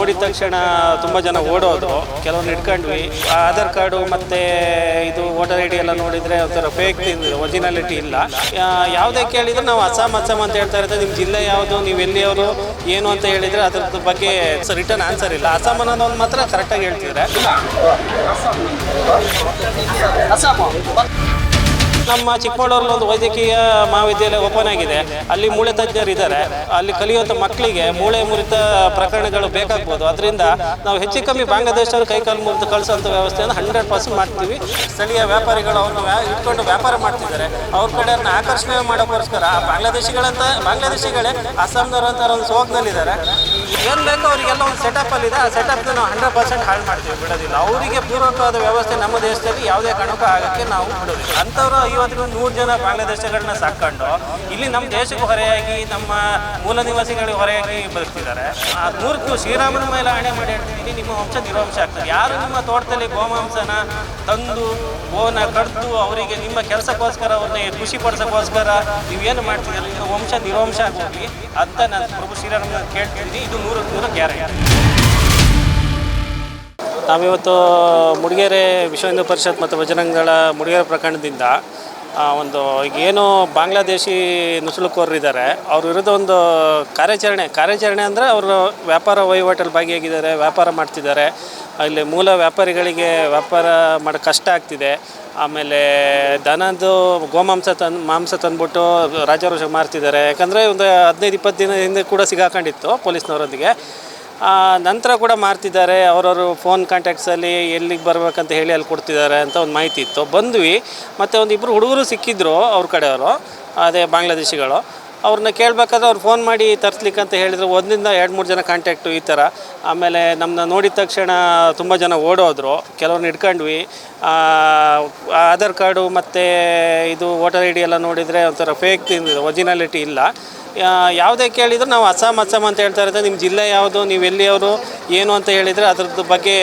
ನೋಡಿದ ತಕ್ಷಣ ತುಂಬ ಜನ ಓಡೋದು ಕೆಲವೊಂದು ಇಟ್ಕೊಂಡ್ವಿ. ಆಧಾರ್ ಕಾರ್ಡು ಮತ್ತು ಇದು ವೋಟರ್ ಐ ಡಿ ಎಲ್ಲ ನೋಡಿದರೆ ಒಂಥರ ಫೇಕ್ ಒರಿಜಿನಾಲಿಟಿ ಇಲ್ಲ. ಯಾವುದೇ ಕೇಳಿದ್ರೆ ನಾವು ಅಸ್ಸಾಂ ಅಸ್ಸಾಂ ಅಂತ ಹೇಳ್ತಾ ಇರ್ತೇವೆ ನಿಮ್ಮ ಜಿಲ್ಲೆ ಯಾವುದು, ನೀವು ಎಲ್ಲಿಯವರು, ಏನು ಅಂತ ಹೇಳಿದರೆ ಅದ್ರ ಬಗ್ಗೆ ರಿಟರ್ನ್ ಆನ್ಸರ್ ಇಲ್ಲ. ಅಸ್ಸಾಂ ಅನ್ನೋದು ಒಂದು ಮಾತ್ರ ಕರೆಕ್ಟಾಗಿ ಹೇಳ್ತಿದ್ರೆ. ನಮ್ಮ ಚಿಕ್ಕಮಗಳೂರಲ್ಲಿ ಒಂದು ವೈದ್ಯಕೀಯ ಮಹಾವಿದ್ಯಾಲಯ ಓಪನ್ ಆಗಿದೆ. ಅಲ್ಲಿ ಮೂಳೆ ತಜ್ಞರು ಇದ್ದಾರೆ. ಅಲ್ಲಿ ಕಲಿಯುವಂಥ ಮಕ್ಕಳಿಗೆ ಮೂಳೆ ಮುರಿತ ಪ್ರಕರಣಗಳು ಬೇಕಾಗ್ಬೋದು. ಅದರಿಂದ ನಾವು ಹೆಚ್ಚು ಕಮ್ಮಿ ಬಾಂಗ್ಲಾದೇಶರು ಕೈಕಾಲು ಮುರಿದು ಕಳಿಸುವಂಥ ವ್ಯವಸ್ಥೆಯನ್ನು ಹಂಡ್ರೆಡ್ ಪರ್ಸೆಂಟ್ ಮಾಡ್ತೀವಿ. ಸ್ಥಳೀಯ ವ್ಯಾಪಾರಿಗಳು ಅವ್ರನ್ನ ಇಟ್ಕೊಂಡು ವ್ಯಾಪಾರ ಮಾಡ್ತಿದ್ದಾರೆ. ಅವ್ರ ಕಡೆಯವ್ರನ್ನ ಆಕರ್ಷಣೆ ಮಾಡೋಕ್ಕೋಸ್ಕರ ಬಾಂಗ್ಲಾದೇಶಿಗಳಂತ, ಬಾಂಗ್ಲಾದೇಶಿಗಳೇ ಅಸ್ಸಾಂನವರು ಒಂದು ಸೋಗ್ನಲ್ಲಿದ್ದಾರೆ. ಏನು ಅವರಿಗೆಲ್ಲ ಒಂದು ಸೆಟಪ್ ಅಲ್ಲಿ ಇದೆ. ಆ ಸೆಟಪ್ ನಾವು ಹಂಡ್ರೆಡ್ ಪರ್ಸೆಂಟ್ ಹಾಳು ಮಾಡ್ತೀವಿ, ಬಿಡೋದಿಲ್ಲ. ಅವರಿಗೆ ಪೂರ್ವಕವಾದ ವ್ಯವಸ್ಥೆ ನಮ್ಮ ದೇಶದಲ್ಲಿ ಯಾವುದೇ ಕಾರಣಕ್ಕೂ ಆಗಕ್ಕೆ ನಾವು ಬಿಡೋದಿಲ್ಲ. ಅಂಥವ್ರು ಐವತ್ತು ನೂರು ಜನ ಬಾಂಗ್ಲಾದೇಶಗಳನ್ನ ಸಾಕೊಂಡು ಇಲ್ಲಿ ನಮ್ಮ ದೇಶಕ್ಕೆ ಹೊರೆಯಾಗಿ, ನಮ್ಮ ಮೂಲ ನಿವಾಸಿಗಳಿಗೆ ಹೊರೆಯಾಗಿ ಬದುಕ್ತಿದ್ದಾರೆ ಆ ನೂರಕ್ಕೂ ಶ್ರೀರಾಮನ ಮೇಲೆ ಹಣೆ ಮಾಡಿ ಹೇಳ್ತಿದ್ದೀನಿ ನಿಮ್ಮ ವಂಶ ನಿರ್ವಂಶ ಆಗ್ತದೆ. ಯಾರು ನಿಮ್ಮ ತೋಟದಲ್ಲಿ ಗೋಮಾಂಸನ ತಂದು, ಗೋನ ಕಡ್ದು ಅವರಿಗೆ ನಿಮ್ಮ ಕೆಲಸಕ್ಕೋಸ್ಕರ ಅವ್ರನ್ನ ಖುಷಿ ಪಡಿಸೋಕ್ಕೋಸ್ಕರ ನೀವೇನು ಮಾಡ್ತೀರಲ್ಲ ನಿಮ್ಮ ವಂಶ ನಿರ್ವಂಶ ಆಗಿ ಅಂತ ನಾನು ಪ್ರಭು ಶ್ರೀರಾಮನ ಕೇಳ್ತಿದ್ದೀನಿ. ಇದು ನೂರಕ್ಕೆ ನೂರು ಗ್ಯಾರಂಟಿ. ನಾವಿವತ್ತು ಮುಡಿಗೆರೆ ವಿಶ್ವ ಹಿಂದೂ ಪರಿಷತ್ ಮತ್ತು ಬಜರಂಗಗಳ ಮುಡಿಗೆರೆ ಪ್ರಕರಣದಿಂದ ಒಂದು ಏನು ಬಾಂಗ್ಲಾದೇಶಿ ನುಸುಳುಕೋರರಿದ್ದಾರೆ ಅವ್ರ ವಿರುದ್ಧ ಒಂದು ಕಾರ್ಯಾಚರಣೆ ಕಾರ್ಯಾಚರಣೆ ಅಂದರೆ ಅವರು ವ್ಯಾಪಾರ ವಹಿವಾಟಲ್ಲಿ ಭಾಗಿಯಾಗಿದ್ದಾರೆ, ವ್ಯಾಪಾರ ಮಾಡ್ತಿದ್ದಾರೆ. ಅಲ್ಲಿ ಮೂಲ ವ್ಯಾಪಾರಿಗಳಿಗೆ ವ್ಯಾಪಾರ ಮಾಡೋಕ್ಕೆ ಕಷ್ಟ ಆಗ್ತಿದೆ. ಆಮೇಲೆ ದನದ್ದು ಗೋಮಾಂಸ ತಂದು, ಮಾಂಸ ತಂದ್ಬಿಟ್ಟು ರಾಜಾರೋಷ ಮಾರ್ತಿದ್ದಾರೆ. ಯಾಕಂದರೆ ಒಂದು ಹದಿನೈದು, ಇಪ್ಪತ್ತು ದಿನ ಹಿಂದೆ ಕೂಡ ಸಿಗಾಕೊಂಡಿತ್ತು ಪೊಲೀಸ್ನವರೊಂದಿಗೆ. ನಂತರ ಕೂಡ ಮಾರ್ತಿದ್ದಾರೆ. ಅವರವರು ಫೋನ್ ಕಾಂಟ್ಯಾಕ್ಟ್ಸಲ್ಲಿ ಎಲ್ಲಿಗೆ ಬರ್ಬೇಕಂತ ಹೇಳಿ ಅಲ್ಲಿ ಕೊಡ್ತಿದ್ದಾರೆ ಅಂತ ಒಂದು ಮಾಹಿತಿ ಇತ್ತು. ಬಂದ್ವಿ. ಮತ್ತು ಒಂದು ಇಬ್ಬರು ಹುಡುಗರು ಸಿಕ್ಕಿದ್ರು ಅವ್ರ ಕಡೆಯವರು, ಅದೇ ಬಾಂಗ್ಲಾದೇಶಿಗಳು. ಅವ್ರನ್ನ ಕೇಳಬೇಕಾದ್ರೆ ಅವ್ರು ಫೋನ್ ಮಾಡಿ ತರಿಸ್ಲಿಕ್ಕೆ ಅಂತ ಹೇಳಿದ್ರು. ಒಂದಿಂದ ಎರಡು ಮೂರು ಜನ ಕಾಂಟ್ಯಾಕ್ಟು ಈ ಥರ ಆಮೇಲೆ ನಮ್ಮನ್ನ ನೋಡಿದ ತಕ್ಷಣ ತುಂಬ ಜನ ಓಡೋದ್ರು. ಕೆಲವ್ರನ್ನ ಇಟ್ಕೊಂಡ್ವಿ ಆಧಾರ್ ಕಾರ್ಡು ಮತ್ತು ಇದು ವೋಟರ್ ಐ ಡಿ ಎಲ್ಲ ನೋಡಿದರೆ ಒಂಥರ ಫೇಕ್ ಒರಿಜಿನಾಲಿಟಿ ಇಲ್ಲ. ಯಾವುದೇ ಕೇಳಿದ್ರು ನಾವು ಅಸ್ಸಾಂ ಅಸ್ಸಾಂ ಅಂತ ಹೇಳ್ತಾ ಇರ್ತೇವೆ ನಿಮ್ಮ ಜಿಲ್ಲೆ ಯಾವುದು, ನೀವು ಎಲ್ಲಿಯವರು, ಏನು ಅಂತ ಹೇಳಿದರೆ ಅದ್ರದ್ದು ಬಗ್ಗೆ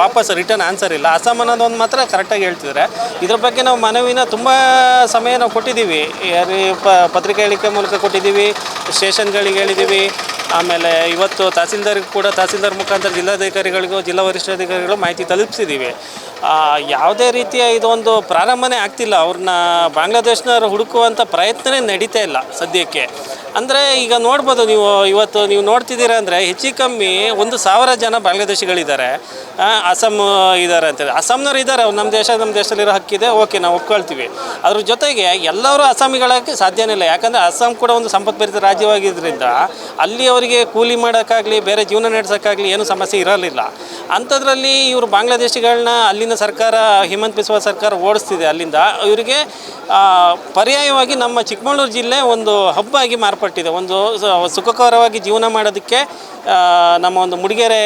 ವಾಪಸ್ ರಿಟರ್ನ್ ಆನ್ಸರ್ ಇಲ್ಲ. ಅಸ್ಸಾಂ ಅನ್ನೋದು ಒಂದು ಮಾತ್ರ ಕರೆಕ್ಟಾಗಿ ಹೇಳ್ತಿದ್ದಾರೆ. ಇದ್ರ ಬಗ್ಗೆ ನಾವು ಮನವಿನ ತುಂಬ ಸಮಯ ನಾವು ಕೊಟ್ಟಿದ್ದೀವಿ. ಪತ್ರಿಕೆ ಹೇಳಿಕೆ ಮೂಲಕ ಕೊಟ್ಟಿದ್ದೀವಿ, ಸ್ಟೇಷನ್ಗಳಿಗೆ ಹೇಳಿದ್ದೀವಿ ಆಮೇಲೆ ಇವತ್ತು ತಹಸೀಲ್ದಾರ್ಗೆ ಕೂಡ ತಹಸೀಲ್ದಾರ್ ಮುಖಾಂತರ ಜಿಲ್ಲಾಧಿಕಾರಿಗಳಿಗೂ ಜಿಲ್ಲಾ ವರಿಷ್ಠಾಧಿಕಾರಿಗಳು ಮಾಹಿತಿ ತಲುಪಿಸಿದ್ದೀವಿ. ಯಾವುದೇ ರೀತಿಯ ಇದೊಂದು ಪ್ರಾರಂಭನೇ ಆಗ್ತಿಲ್ಲ. ಅವ್ರನ್ನ ಬಾಂಗ್ಲಾದೇಶ್ನವ್ರು ಹುಡುಕುವಂಥ ಪ್ರಯತ್ನನೇ ನಡೀತಾ ಇಲ್ಲ ಸದ್ಯಕ್ಕೆ. ಅಂದರೆ ಈಗ ನೋಡ್ಬೋದು ನೀವು, ಇವತ್ತು ನೀವು ನೋಡ್ತಿದ್ದೀರ ಅಂದರೆ ಹೆಚ್ಚು ಕಮ್ಮಿ ಒಂದು ಸಾವಿರ ಜನ ಬಾಂಗ್ಲಾದೇಶಿಗಳಿದ್ದಾರೆ. ಅಸ್ಸಾಂ ಇದ್ದಾರೆ ಅಂತೇಳಿ ಅಸ್ಸಾಂನವ್ರು ಇದ್ದಾರೆ, ಅವ್ರು ನಮ್ಮ ದೇಶ, ನಮ್ಮ ದೇಶದಲ್ಲಿರೋ ಹಕ್ಕಿದೆ, ಓಕೆ, ನಾವು ಒಪ್ಕೊಳ್ತೀವಿ. ಅದ್ರ ಜೊತೆಗೆ ಎಲ್ಲರೂ ಅಸ್ಸಾಮಿಗಳಾಗಿ ಸಾಧ್ಯನೇ ಇಲ್ಲ. ಯಾಕಂದರೆ ಅಸ್ಸಾಂ ಕೂಡ ಒಂದು ಸಂಪತ್ಭರಿತ ರಾಜ್ಯವಾಗಿದ್ದರಿಂದ ಅಲ್ಲಿ ಅವರಿಗೆ ಕೂಲಿ ಮಾಡೋಕ್ಕಾಗಲಿ, ಬೇರೆ ಜೀವನ ನಡೆಸೋಕ್ಕಾಗಲಿ ಏನೂ ಸಮಸ್ಯೆ ಇರಲಿಲ್ಲ. ಅಂಥದ್ರಲ್ಲಿ ಇವರು ಬಾಂಗ್ಲಾದೇಶಿಗಳನ್ನ ಅಲ್ಲಿನ ಸರ್ಕಾರ, ಹಿಮಂತ್ ಬಿಸ್ವಾ ಸರ್ಕಾರ ಓಡಿಸ್ತಿದೆ ಅಲ್ಲಿಂದ. ಇವರಿಗೆ ಪರ್ಯಾಯವಾಗಿ ನಮ್ಮ ಚಿಕ್ಕಮಗಳೂರು ಜಿಲ್ಲೆ ಒಂದು ಹಬ್ಬ ಆಗಿ ಮಾರ್ಪಟ್ಟಿದೆ. ಒಂದು ಸುಖಕರವಾಗಿ ಜೀವನ ಮಾಡೋದಕ್ಕೆ ನಮ್ಮ ಒಂದು ಮುಡಿಗೆರೆ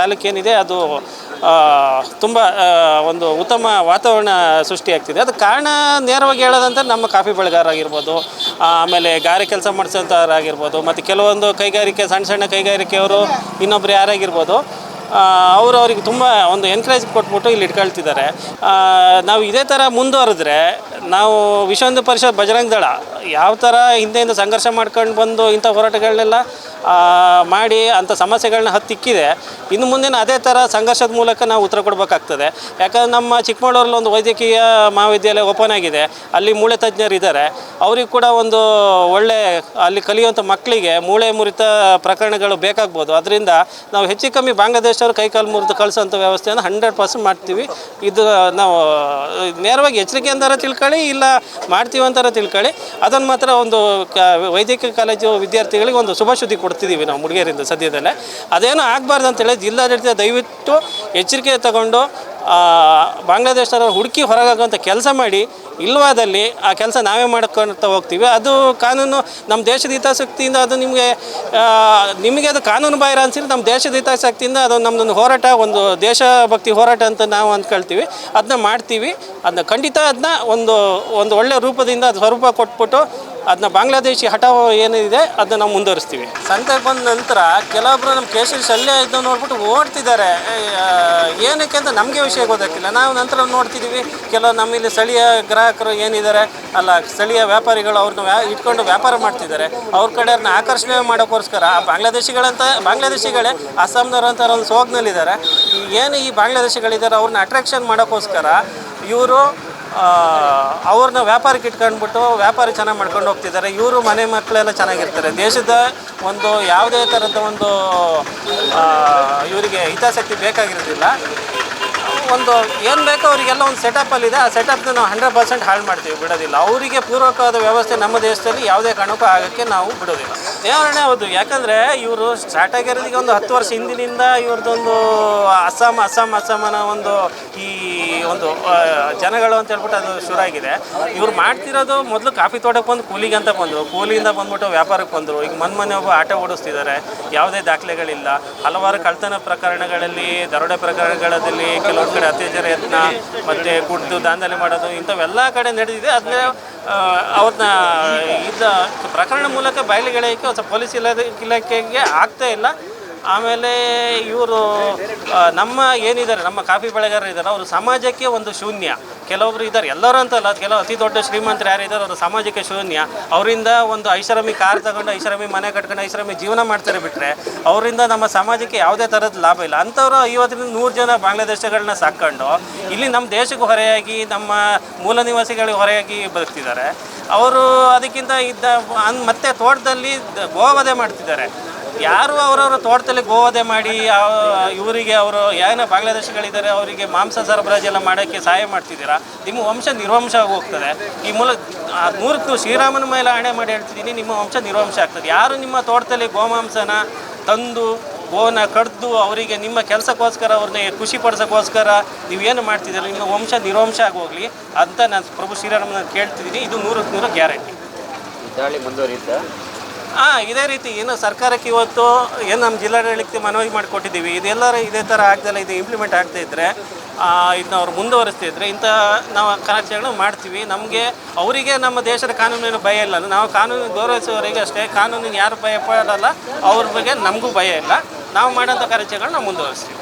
ತಾಲೂಕೇನಿದೆ, ಅದು ತುಂಬ ಒಂದು ಉತ್ತಮ ವಾತಾವರಣ ಸೃಷ್ಟಿಯಾಗ್ತಿದೆ. ಅದು ಕಾರಣ ನೇರವಾಗಿ ಹೇಳೋದಂತ ನಮ್ಮ ಕಾಫಿ ಬೆಳೆಗಾರರಾಗಿರ್ಬೋದು ಆಮೇಲೆ ಗಾರೆ ಕೆಲಸ ಮಾಡಿಸೋಂಥವ್ರಾಗಿರ್ಬೋದು ಮತ್ತು ಕೆಲವೊಂದು ಕೈಗಾರಿಕೆ, ಸಣ್ಣ ಸಣ್ಣ ಕೈಗಾರಿಕೆಯವರು ಇನ್ನೊಬ್ರು ಯಾರಾಗಿರ್ಬೋದು ಅವರು ಅವ್ರಿಗೆ ತುಂಬ ಒಂದು ಎನ್ಕರೇಜ್ ಕೊಟ್ಬಿಟ್ಟು ಇಲ್ಲಿ ಇಟ್ಕೊಳ್ತಿದ್ದಾರೆ. ನಾವು ಇದೇ ಥರ ಮುಂದುವರೆದ್ರೆ ನಾವು ವಿಶ್ವ ಪರಿಷತ್ ಬಜರಂಗ ದಳ ಯಾವ ಥರ ಹಿಂದೆಯಿಂದ ಸಂಘರ್ಷ ಮಾಡ್ಕೊಂಡು ಬಂದು ಇಂಥ ಹೋರಾಟಗಳನ್ನೆಲ್ಲ ಮಾಡಿ ಅಂಥ ಸಮಸ್ಯೆಗಳನ್ನ ಹತ್ತಿಕ್ಕಿದೆ, ಇನ್ನು ಮುಂದಿನ ಅದೇ ಥರ ಸಂಘರ್ಷದ ಮೂಲಕ ನಾವು ಉತ್ತರ ಕೊಡಬೇಕಾಗ್ತದೆ. ಯಾಕಂದ್ರೆ ನಮ್ಮ ಚಿಕ್ಕಮಗಳೂರಲ್ಲಿ ಒಂದು ವೈದ್ಯಕೀಯ ಮಹಾವಿದ್ಯಾಲಯ ಓಪನ್ ಆಗಿದೆ, ಅಲ್ಲಿ ಮೂಳೆ ತಜ್ಞರು ಇದ್ದಾರೆ. ಅವ್ರಿಗೆ ಕೂಡ ಒಂದು ಒಳ್ಳೆ, ಅಲ್ಲಿ ಕಲಿಯುವಂಥ ಮಕ್ಕಳಿಗೆ ಮೂಳೆ ಮುರಿತ ಪ್ರಕರಣಗಳು ಬೇಕಾಗ್ಬೋದು. ಅದರಿಂದ ನಾವು ಹೆಚ್ಚು ಕಮ್ಮಿ ಬಾಂಗ್ಲಾದೇಶವ್ರು ಕೈಕಾಲು ಮುರಿದು ಕಳಿಸೋಂಥ ವ್ಯವಸ್ಥೆಯನ್ನು ಹಂಡ್ರೆಡ್ ಪರ್ಸೆಂಟ್ ಮಾಡ್ತೀವಿ. ಇದು ನಾವು ನೇರವಾಗಿ ಎಚ್ಚರಿಕೆ ಅಂತಾರ ತಿಳ್ಕೊಳ್ಳಿ, ಇಲ್ಲ ಮಾಡ್ತೀವಿ ಅಂತಾರ ತಿಳ್ಕೊಳ್ಳಿ. ಅದನ್ನು ಮಾತ್ರ ಒಂದು ಕ ವೈದ್ಯಕೀಯ ಕಾಲೇಜು ವಿದ್ಯಾರ್ಥಿಗಳಿಗೆ ಒಂದು ಶುಭ ಸುದ್ದಿ ಕೊಡ್ತಿದ್ದೀವಿ ನಾವು ಮುಡಿಗೇರಿಂದ ಸದ್ಯದಲ್ಲೇ. ಅದೇನೂ ಆಗಬಾರ್ದು ಅಂತೇಳಿ ಜಿಲ್ಲಾಡಳಿತ ದಯವಿಟ್ಟು ಎಚ್ಚರಿಕೆ ತಗೊಂಡು ಬಾಂಗ್ಲಾದೇಶದವ್ರ ಹುಡುಕಿ ಹೊರಗಾಗುವಂಥ ಕೆಲಸ ಮಾಡಿ ಇಲ್ವಾದಲ್ಲಿ ಆ ಕೆಲಸ ನಾವೇ ಮಾಡ್ಕೊಳ್ತಾ ಹೋಗ್ತೀವಿ. ಅದು ಕಾನೂನು, ನಮ್ಮ ದೇಶದ ಹಿತಾಸಕ್ತಿಯಿಂದ ಅದು ನಿಮಗೆ ನಿಮಗೆ ಅದು ಕಾನೂನು ಬಾಹಿರ ಅನಿಸಿದ್ರೆ ನಮ್ಮ ದೇಶದ ಹಿತಾಸಕ್ತಿಯಿಂದ ಅದು ನಮ್ಮದೊಂದು ಹೋರಾಟ, ಒಂದು ದೇಶಭಕ್ತಿ ಹೋರಾಟ ಅಂತ ನಾವು ಅಂದ್ಕೊಳ್ತೀವಿ. ಅದನ್ನ ಮಾಡ್ತೀವಿ. ಅದನ್ನ ಖಂಡಿತ ಅದನ್ನ ಒಂದು ಒಂದು ಒಳ್ಳೆಯ ರೂಪದಿಂದ ಅದು ಸ್ವರೂಪ ಕೊಟ್ಬಿಟ್ಟು ಅದನ್ನ ಬಾಂಗ್ಲಾದೇಶಿ ಹಠಾವ ಏನಿದೆ, ಅದನ್ನ ನಾವು ಮುಂದುವರಿಸ್ತೀವಿ. ಸಂತೆಗೆ ಬಂದ ನಂತರ ಕೆಲವೊಬ್ಬರು ನಮ್ಮ ಕೇಸರಿ ಶಲ್ಯ ಇದ್ದು ನೋಡ್ಬಿಟ್ಟು ಓಡ್ತಿದ್ದಾರೆ. ಏನಕ್ಕೆ ಅಂತ ನಮಗೆ ವಿಷಯ ಗೊತ್ತಾಗ್ತಿಲ್ಲ. ನಾವು ನಂತರ ನೋಡ್ತಿದ್ದೀವಿ ಕೆಲವು ನಮ್ಮಲ್ಲಿ ಸ್ಥಳೀಯ ಗ್ರಾಹಕರು ಏನಿದ್ದಾರೆ, ಅಲ್ಲ ಸ್ಥಳೀಯ ವ್ಯಾಪಾರಿಗಳು ಅವ್ರನ್ನ ಇಟ್ಕೊಂಡು ವ್ಯಾಪಾರ ಮಾಡ್ತಿದ್ದಾರೆ. ಅವ್ರ ಕಡೆಯವ್ರನ್ನ ಆಕರ್ಷಣೆ ಮಾಡೋಕ್ಕೋಸ್ಕರ ಆ ಬಾಂಗ್ಲಾದೇಶಿಗಳಂತ, ಬಾಂಗ್ಲಾದೇಶಿಗಳೇ ಅಸ್ಸಾಂನವ್ರು ಅಂತ ಒಂದು ಸೋಗ್ನಲ್ಲಿದ್ದಾರೆ. ಏನು ಈ ಬಾಂಗ್ಲಾದೇಶಿಗಳಿದ್ದಾರೆ ಅವ್ರನ್ನ ಅಟ್ರಾಕ್ಷನ್ ಮಾಡೋಕ್ಕೋಸ್ಕರ ಇವರು ಅವ್ರನ್ನ ವ್ಯಾಪಾರಕ್ಕೆ ಇಟ್ಕೊಂಡ್ಬಿಟ್ಟು ವ್ಯಾಪಾರ ಚೆನ್ನಾಗಿ ಮಾಡ್ಕೊಂಡು ಹೋಗ್ತಿದ್ದಾರೆ. ಇವರು ಮನೆ ಮಕ್ಕಳೆಲ್ಲ ಚೆನ್ನಾಗಿರ್ತಾರೆ. ದೇಶದ ಒಂದು ಯಾವುದೇ ಥರದ ಒಂದು ಇವರಿಗೆ ಹಿತಾಸಕ್ತಿ ಬೇಕಾಗಿರೋದಿಲ್ಲ. ಒಂದು ಏನು ಬೇಕೋ ಅವರಿಗೆಲ್ಲ ಒಂದು ಸೆಟಪ್ಪಲ್ಲಿದೆ ಆ ಸೆಟಪ್ನ ನಾವು ಹಂಡ್ರೆಡ್ ಪರ್ಸೆಂಟ್ ಹಾಳು ಮಾಡ್ತೀವಿ, ಬಿಡೋದಿಲ್ಲ. ಅವರಿಗೆ ಪೂರ್ವಕವಾದ ವ್ಯವಸ್ಥೆ ನಮ್ಮ ದೇಶದಲ್ಲಿ ಯಾವುದೇ ಕಾರಣಕ್ಕೂ ಆಗೋಕ್ಕೆ ನಾವು ಬಿಡೋದಿಲ್ಲ. ದೇವರಣೆ ಹೌದು. ಯಾಕಂದರೆ ಇವರು ಸ್ಟಾರ್ಟ್ ಆಗಿರೋದಕ್ಕೆ ಒಂದು ಹತ್ತು ವರ್ಷ ಹಿಂದಿನಿಂದ ಇವ್ರದ್ದೊಂದು ಅಸ್ಸಾಂ ಅಸ್ಸಾಂ ಅಸ್ಸಾಂ ಅನ್ನೋ ಒಂದು ಈ ಒಂದು ಜನಗಳು ಅಂತ ಹೇಳ್ಬಿಟ್ಟು ಅದು ಶುರುವಾಗಿದೆ ಇವ್ರು ಮಾಡ್ತಿರೋದು ಮೊದಲು ಕಾಫಿ ತೋಟಕ್ಕೆ ಬಂದು ಕೂಲಿಗೆ ಅಂತ ಬಂದರು. ಕೂಲಿಯಿಂದ ಬಂದ್ಬಿಟ್ಟು ವ್ಯಾಪಾರಕ್ಕೆ ಬಂದರು. ಈಗ ಮನ್ ಮನೆ ಒಬ್ಬ ಆಟ ಓಡಿಸ್ತಿದ್ದಾರೆ. ಯಾವುದೇ ದಾಖಲೆಗಳಿಲ್ಲ. ಹಲವಾರು ಕಳ್ತನ ಪ್ರಕರಣಗಳಲ್ಲಿ, ದರೋಡೆ ಪ್ರಕರಣಗಳಲ್ಲಿ ಕೆಲವೊಂದು ಕಡೆ ಅತ್ಯಾಚಾರ ಯತ್ನ, ಮತ್ತು ಕುಡ್ದು ದಾಂಧಲೆ ಮಾಡೋದು, ಇಂಥವೆಲ್ಲ ಕಡೆ ನಡೆದಿದೆ. ಅದನ್ನ ಅವ್ರನ್ನ ಇದ್ದ ಪ್ರಕರಣ ಮೂಲಕ ಬಯಲಿಗೆಳೆಯಕ್ಕೆ ಒಂದು ಪೊಲೀಸ್ ಇಲಾಖೆ ಇಲಾಖೆಗೆ ಆಗ್ತಾ ಇಲ್ಲ. ಆಮೇಲೆ ಇವರು ನಮ್ಮ ಏನಿದ್ದಾರೆ, ನಮ್ಮ ಕಾಫಿ ಬೆಳೆಗಾರರು ಇದ್ದಾರೆ, ಅವರು ಸಮಾಜಕ್ಕೆ ಒಂದು ಶೂನ್ಯ. ಕೆಲವೊಬ್ರು ಇದ್ದಾರೆ, ಎಲ್ಲರೂ ಅಂತಲ್ಲ, ಕೆಲವು ಅತಿ ದೊಡ್ಡ ಶ್ರೀಮಂತರು ಯಾರಿದ್ದಾರೆ ಅವರು ಸಮಾಜಕ್ಕೆ ಶೂನ್ಯ. ಅವರಿಂದ ಒಂದು ಐಷಾರಾಮಿ ಕಾರ್ ತಗೊಂಡು ಐಷಾರಾಮಿ ಮನೆ ಕಟ್ಕೊಂಡು ಐಷಾರಾಮಿ ಜೀವನ ಮಾಡ್ತಾರೆ ಬಿಟ್ಟರೆ ಅವರಿಂದ ನಮ್ಮ ಸಮಾಜಕ್ಕೆ ಯಾವುದೇ ಥರದ ಲಾಭ ಇಲ್ಲ. ಅಂಥವ್ರು ಐವತ್ತರಿಂದ ನೂರು ಜನ ಬಾಂಗ್ಲಾದೇಶಗಳನ್ನ ಸಾಕೊಂಡು ಇಲ್ಲಿ ನಮ್ಮ ದೇಶಕ್ಕೆ ಹೊರೆಯಾಗಿ, ನಮ್ಮ ಮೂಲ ನಿವಾಸಿಗಳಿಗೆ ಹೊರೆಯಾಗಿ ಬದುಕ್ತಿದ್ದಾರೆ. ಅವರು ಅದಕ್ಕಿಂತ ಇದ್ದ ಮತ್ತೆ ತೋಟದಲ್ಲಿ ಗೋವಧೆ ಮಾಡ್ತಿದ್ದಾರೆ. ಯಾರು ಅವರವರ ತೋಟದಲ್ಲಿ ಗೋವಧೆ ಮಾಡಿ ಇವರಿಗೆ ಅವರು ಏನೋ ಬಾಂಗ್ಲಾದೇಶಗಳಿದ್ದಾರೆ, ಅವರಿಗೆ ಮಾಂಸ ಸರಬರಾಜು ಎಲ್ಲ ಮಾಡೋಕ್ಕೆ ಸಹಾಯ ಮಾಡ್ತಿದ್ದೀರಾ? ನಿಮ್ಮ ವಂಶ ನಿರ್ವಂಶ ಹೋಗ್ತದೆ. ಈ ಮೂಲಕ ಮೂರ್ತು ಶ್ರೀರಾಮನ ಮೇಲೆ ಆಣೆ ಮಾಡಿ ಹೇಳ್ತಿದ್ದೀನಿ, ನಿಮ್ಮ ವಂಶ ನಿರ್ವಂಶ ಆಗ್ತದೆ. ಯಾರು ನಿಮ್ಮ ತೋಟದಲ್ಲಿ ಗೋಮಾಂಸನ ತಂದು ಗೋನ ಕಡ್ದು ಅವರಿಗೆ ನಿಮ್ಮ ಕೆಲಸಕ್ಕೋಸ್ಕರ ಅವ್ರನ್ನ ಖುಷಿ ಪಡಿಸೋಕ್ಕೋಸ್ಕರ ನೀವೇನು ಮಾಡ್ತಿದ್ದೀರ ನಿಮ್ಮ ವಂಶ ನಿರ್ವಂಶ ಆಗಿ ಹೋಗಲಿ ಅಂತ ನಾನು ಪ್ರಭು ಶ್ರೀರಾಮನ ಕೇಳ್ತಿದ್ದೀನಿ. ಇದು ನೂರಕ್ಕೆ ನೂರು ಗ್ಯಾರಂಟಿ. ದಾಳಿ ಮುಂದುವರಿಯುತ್ತಾ? ಹಾಂ ಇದೇ ರೀತಿ ಏನು ಸರ್ಕಾರಕ್ಕೆ ಇವತ್ತು ಏನು ನಮ್ಮ ಜಿಲ್ಲಾಡಳಿತಕ್ಕೆ ಮನವಿ ಮಾಡಿಕೊಟ್ಟಿದ್ದೀವಿ. ಇದೆಲ್ಲರ ಇದೇ ಥರ ಆಗ್ದಲ್ಲ ಇದು ಇಂಪ್ಲಿಮೆಂಟ್ ಆಗ್ತಾ ಇದ್ದರೆ ಇದನ್ನ ಅವ್ರು ಮುಂದುವರಿಸ್ತಾ ಇದ್ದರೆ ಇಂಥ ನಾವು ಕಾರ್ಯಾಚರಣೆ ಮಾಡ್ತೀವಿ. ನಮಗೆ ಅವರಿಗೆ ನಮ್ಮ ದೇಶದ ಕಾನೂನಿನ ಭಯ ಇಲ್ಲ. ನಾವು ಕಾನೂನು ಗೌರವಿಸುವವರಿಗೆ ಅಷ್ಟೇ ಕಾನೂನಿನ ಯಾರು ಭಯ ಪಡಲ್ಲ ಅವ್ರ ಬಗ್ಗೆ ನಮಗೂ ಭಯ ಇಲ್ಲ. ನಾವು ಮಾಡೋಂಥ ಕಾರ್ಯಾಚರಣೆಗಳನ್ನ ಮುಂದುವರಿಸ್ತೀವಿ.